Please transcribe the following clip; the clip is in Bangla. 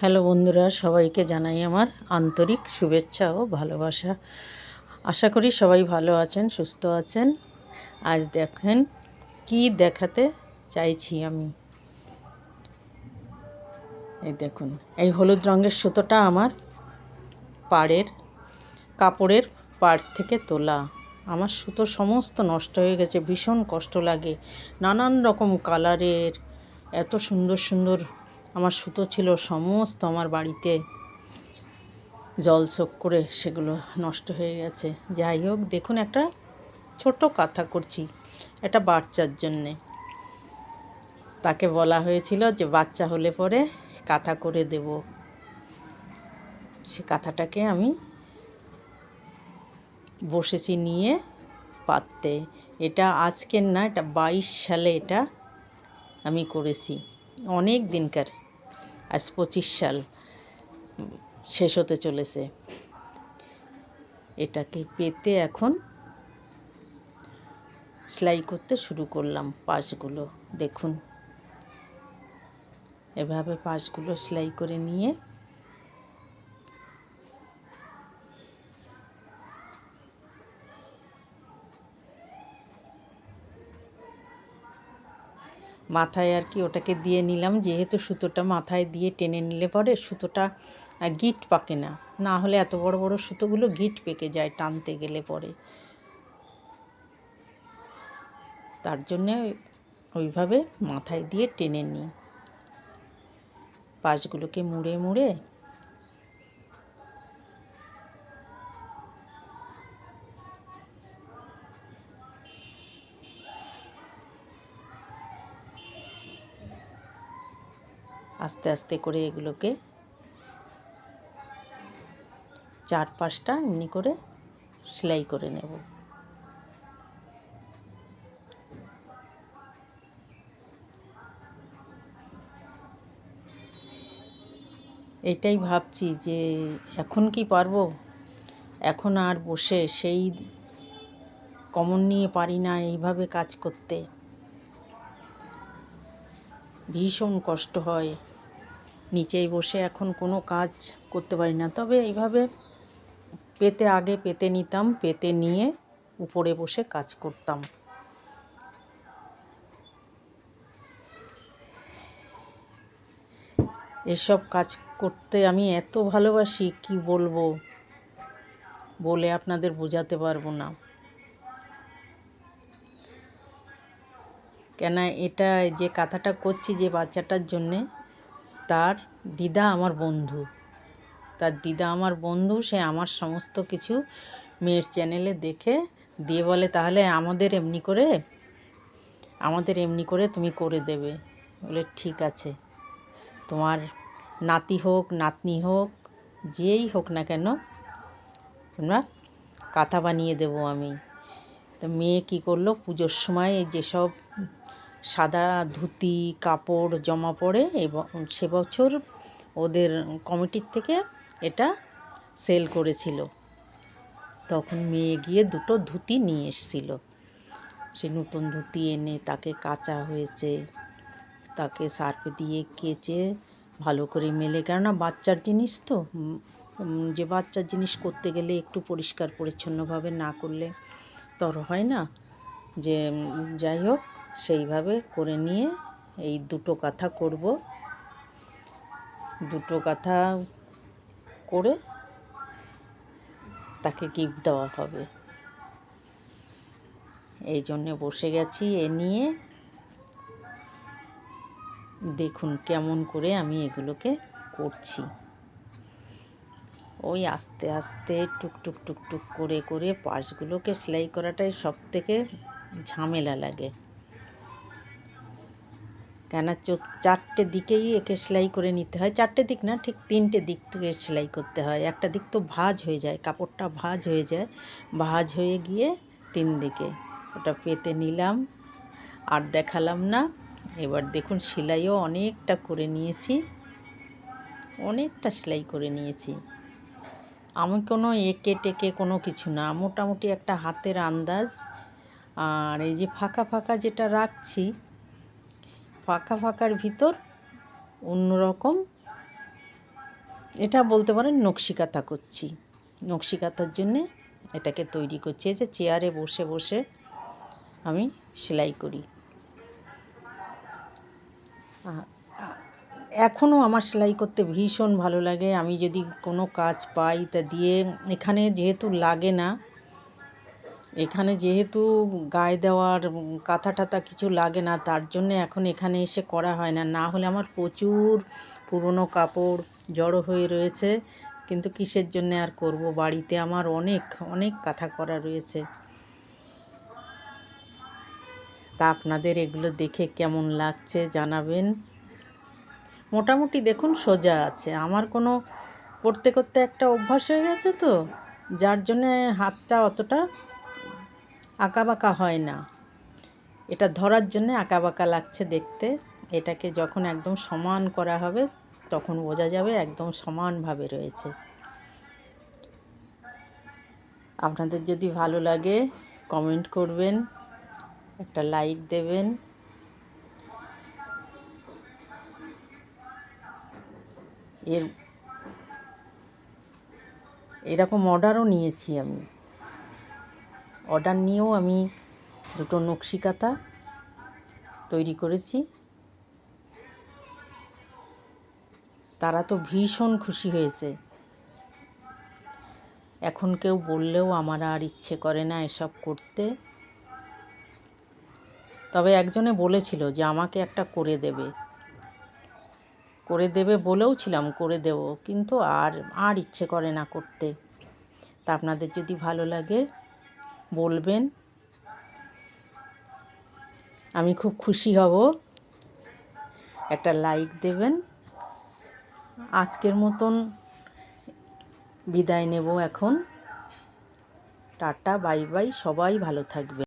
হ্যালো বন্ধুরা, সবাইকে জানাই আমার আন্তরিক শুভেচ্ছা ও ভালোবাসা। আশা করি সবাই ভালো আছেন, সুস্থ আছেন। আজ দেখেন কি দেখাতে চাইছি আমি। এই দেখুন, এই হলুদ রঙের সুতোটা আমার পাড়ের কাপড়ের পাড় থেকে তোলা। আমার সুতো সমস্ত নষ্ট হয়ে গেছে, ভীষণ কষ্ট লাগে। নানান রকম কালারের, এত সুন্দর সুন্দর আমার সুতো ছিল সমস্ত আমার বাড়িতে। জল চোখ করে সেগুলো নষ্ট হয়ে গেছে। যাই হোক, দেখুন একটা ছোট কাঁথা করছি, একটা বাচ্চার জন্যে। তাকে বলা হয়েছিল যে বাচ্চা হলে পরে কাঁথা করে দেব। সে কাঁথাটাকে আমি বসেছি নিয়ে পাততে। এটা আজকের না, এটা বাইশ সালে এটা আমি করেছি। অনেক দিনকার। আজ পঁচিশ সাল শেষ হতে চলেছে। এটাকে পেতে এখন সেলাই করতে শুরু করলাম পাশগুলো, দেখুন। এভাবে পাশগুলো সেলাই করে নিয়ে মাথায় আর কি ওটাকে দিয়ে নিলাম। যেহেতু সুতোটা মাথায় দিয়ে টেনে নিলে পরে সুতোটা গিট পাকে না। না হলে এত বড় বড় সুতোগুলো গিট পেকে যায় টানতে গেলে পরে। তার জন্যে ওইভাবে মাথায় দিয়ে টেনে নিই। পাশগুলোকে মুড়ে মুড়ে আস্তে আস্তে করে এগুলোকে চার পাঁচটা এমনি করে সেলাই করে নেব। এটাই ভাবছি যে এখন কি পারব? এখন আর বসে সেই কমন নিয়ে পারি না এইভাবে কাজ করতে। ভীষণ কষ্ট হয়। নিচেই বসে এখন কোনো কাজ করতে পারি না। তবে এইভাবে পেতে আগে পেতে নিতাম, পেতে নিয়ে উপরে বসে কাজ করতাম। এসব কাজ করতে আমি এত ভালোবাসি, কি বলব? বলে আপনাদের বোঝাতে পারব না। কেন এটা যে কাঁথাটা করছি যে বাচ্চাটার জন্যে তার দিদা আমার বন্ধু। তার দিদা আমার বন্ধু, সে আমার সমস্ত কিছু মেয়ের চ্যানেলে দেখে দিয়ে বলে, তাহলে আমাদের এমনি করে, আমাদের এমনি করে তুমি করে দেবে। বলে, ঠিক আছে। তোমার নাতি হোক, নাতনি হোক, যেই হোক না কেন তোমরা কাঁথা বানিয়ে দেবো আমি। তো মেয়ে কী করল, পুজোর সময় যেসব সাদা ধুতি, কাপড় জমা পড়ে এবং সে বছর ওদের কমিটির থেকে এটা সেল করেছিল। তখন মেয়ে গিয়ে দুটো ধুতি নিয়ে এসছিল। সে নতুন ধুতি এনে তাকে কাচা হয়েছে, তাকে সার্ফে দিয়ে কেচে ভালো করে মেলে। কেননা বাচ্চার জিনিস তো যে বাচ্চার জিনিস করতে গেলে একটু পরিষ্কার পরিচ্ছন্নভাবে না করলে তর হয় না। যে যাই হোক সেইভাবে করে নিয়ে এই দুটো কাঁথা করব। দুটো কাঁথা করে তাকে গিফট দেওয়া হবে। এই জন্যে বসে গেছি এ নিয়ে। দেখুন কেমন করে আমি এগুলোকে করছি। ওই আস্তে আস্তে টুকটুক টুকটুক করে করে পাশগুলোকে সেলাই করাটাই সব থেকে ঝামেলা লাগে। কেন চারটে দিকেই একে সেলাই করে নিতে হয়। চারটে দিক না, ঠিক তিনটে দিক থেকে সেলাই করতে হয়। একটা দিক তো ভাজ হয়ে যায়, কাপড়টা ভাজ হয়ে যায়। ভাজ হয়ে গিয়ে তিন দিকে ওটা পেতে নিলাম, আর দেখালাম না। এবার দেখুন সেলাইও অনেকটা করে নিয়েছি, অনেকটা সেলাই করে নিয়েছি। আমি কোনো একে টেকে কোনো কিছু না, মোটামুটি একটা হাতের আন্দাজ। আর এই যে ফাঁকা ফাঁকা যেটা রাখছি ফাঁকা ফাঁকার ভিতর অন্যরকম। এটা বলতে পারেন নকশি কাঁথা করছি। নকশি কাঁথার জন্যে এটাকে তৈরি করছি। এই যে চেয়ারে বসে বসে আমি সেলাই করি। এখনও আমার সেলাই করতে ভীষণ ভালো লাগে। আমি যদি কোনো কাজ পাই তা দিয়ে এখানে যেহেতু লাগে না এখানে যেহেতু গায়ে দেওয়ার কাঁথা টাথা কিছু লাগে না, তার জন্য এখন এখানে এসে করা হয় না। না হলে আমার প্রচুর পুরনো কাপড় জড়ো হয়ে রয়েছে, কিন্তু কিসের জন্য আর করব? বাড়িতে আমার অনেক অনেক কাঁথা করা রয়েছে। তা আপনাদের এগুলো দেখে কেমন লাগছে জানাবেন। মোটামুটি দেখুন, সোজা আছে। আমার কোনো করতে করতে একটা অভ্যাস হয়ে গেছে তো, যার জন্যে হাতটা অতটা আঁকাবাঁকা হয় না। এটা ধরার জন্যে আঁকাবাঁকা লাগছে দেখতে। এটাকে যখন একদম সমান করা হবে, তখন বোঝা যাবে একদম সমানভাবে রয়েছে। আপনাদের যদি ভালো লাগে কমেন্ট করবেন, একটা লাইক দেবেন। এর, এরকম অর্ডারও নিয়েছি আমি। অর্ডার নিয়েও আমি দুটো নকশি কাঁথা তৈরি করেছি। তারা তো ভীষণ খুশি হয়েছে। এখন কেউ বললেও আমার আর ইচ্ছে করে না এসব করতে। তবে একজনে বলেছিল যে আমাকে একটা করে দেবে। করে দেবে বলেও ছিলাম, করে দেব, কিন্তু আর আর ইচ্ছে করে না করতে। তা আপনাদের যদি ভালো লাগে বলবেন। আমি খুব খুশি হব। একটা লাইক দেবেন। আজকের মতন বিদায় নেব এখন। টাটা, বাই বাই, সবাই ভালো থাকবে